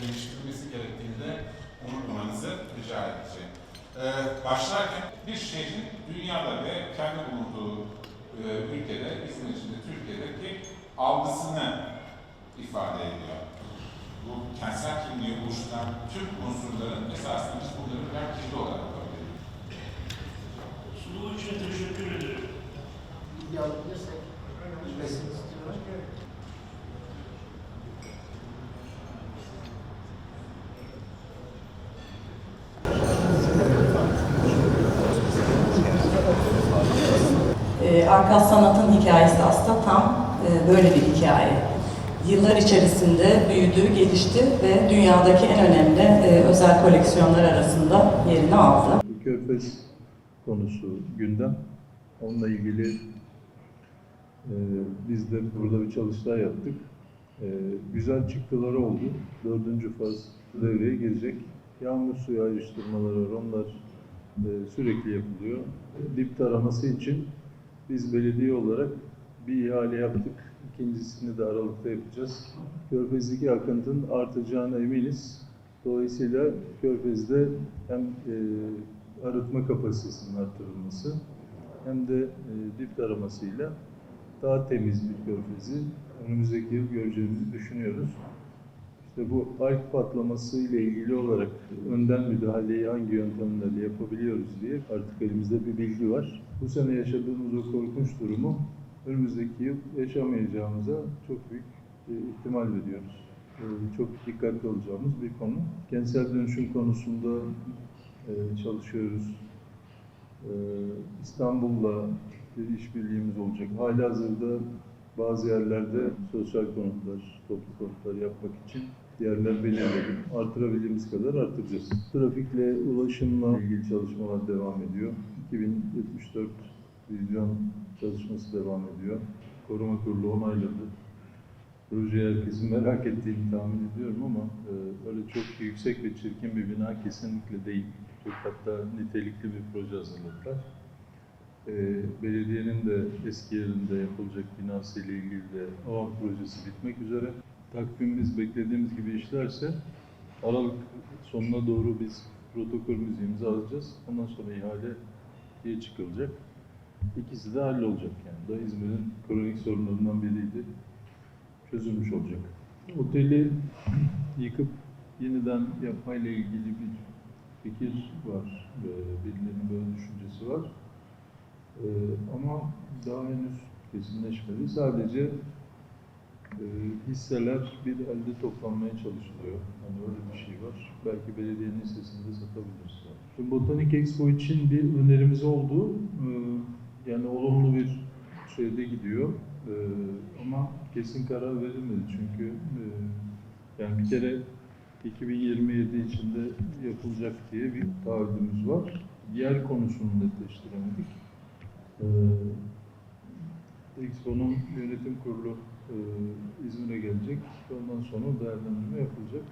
geliştirilmesi gerektiğini de unutmamanızı rica edeceğim. Ee, başlarken bir şehrin dünyada ve kendi bulunduğu e, ülkede, İzmir içinde Türkiye'deki algısını ifade ediyor. Bu kentsel kimliği oluşturan tüm unsurların esasında biz bunları birer kirli olarak Arkas Sanat'ın hikayesi aslında tam e, böyle bir hikaye. Yıllar içerisinde büyüdü, gelişti ve dünyadaki en önemli e, özel koleksiyonlar arasında yerini aldı. Körfez konusu gündem. Onunla ilgili e, biz de burada bir çalıştay yaptık. E, güzel çıktıları oldu. Dördüncü faz devreye girecek. Yağmur suyu ayrıştırmaları. Onlar e, sürekli yapılıyor. Dip taraması için biz belediye olarak bir ihale yaptık. İkincisini de Aralık'ta yapacağız. Körfez'deki akıntının artacağına eminiz. Dolayısıyla Körfez'de hem e, arıtma kapasitesinin arttırılması hem de e, dip taramasıyla daha temiz bir körfezi önümüzdeki yıl göreceğimizi düşünüyoruz. İşte bu alg patlaması ile ilgili olarak önden müdahaleyi hangi yöntemlerle yapabiliyoruz diye artık elimizde bir bilgi var. Bu sene yaşadığımız o korkunç durumu önümüzdeki yıl yaşamayacağımıza çok büyük e, ihtimal veriyoruz. E, Çok dikkatli olacağımız bir konu. Kentsel dönüşüm konusunda e, çalışıyoruz. İstanbul'la bir işbirliğimiz olacak. Halihazırda bazı yerlerde sosyal konutlar, toplu konutlar yapmak için yerler belirledik. Artırabildiğimiz kadar artıracağız. Trafikle, ulaşımla ilgili çalışmalar devam ediyor. 2074 vizyon çalışması devam ediyor. Koruma Kurulu onayladı. Projeyi herkesin merak ettiğini tahmin ediyorum ama e, öyle çok yüksek ve çirkin bir bina kesinlikle değil. Çok hatta nitelikli bir proje hazırladılar. E, belediyenin de eski yerinde yapılacak binası ile ilgili de alan projesi bitmek üzere. Takvimimiz beklediğimiz gibi işlerse Aralık sonuna doğru biz protokolümüzü imzalayacağız. Ondan sonra ihaleye çıkılacak. İkisi de hallolacak yani. Da İzmir'in kronik sorunlarından biriydi. Çözülmüş olacak. Oteli yıkıp yeniden yapmayla ilgili bir fikir var. Birilerinin böyle düşüncesi var. Ee, ama daha henüz kesinleşmedi. Sadece e, hisseler bir elde toplanmaya çalışılıyor. Hani öyle bir şey var. Belki belediyenin hissesini de satabiliriz. Şimdi Botanik Expo için bir önerimiz oldu. Ee, yani olumlu bir şeyde gidiyor. Ee, ama kesin karar verilmedi çünkü e, yani bir kere 2027 içinde yapılacak diye bir taahhüdümüz var. Yer konusunu netleştiremedik. Ee, Expo'nun yönetim kurulu e, İzmir'e gelecek. Ondan sonra değerlendirme yapılacak.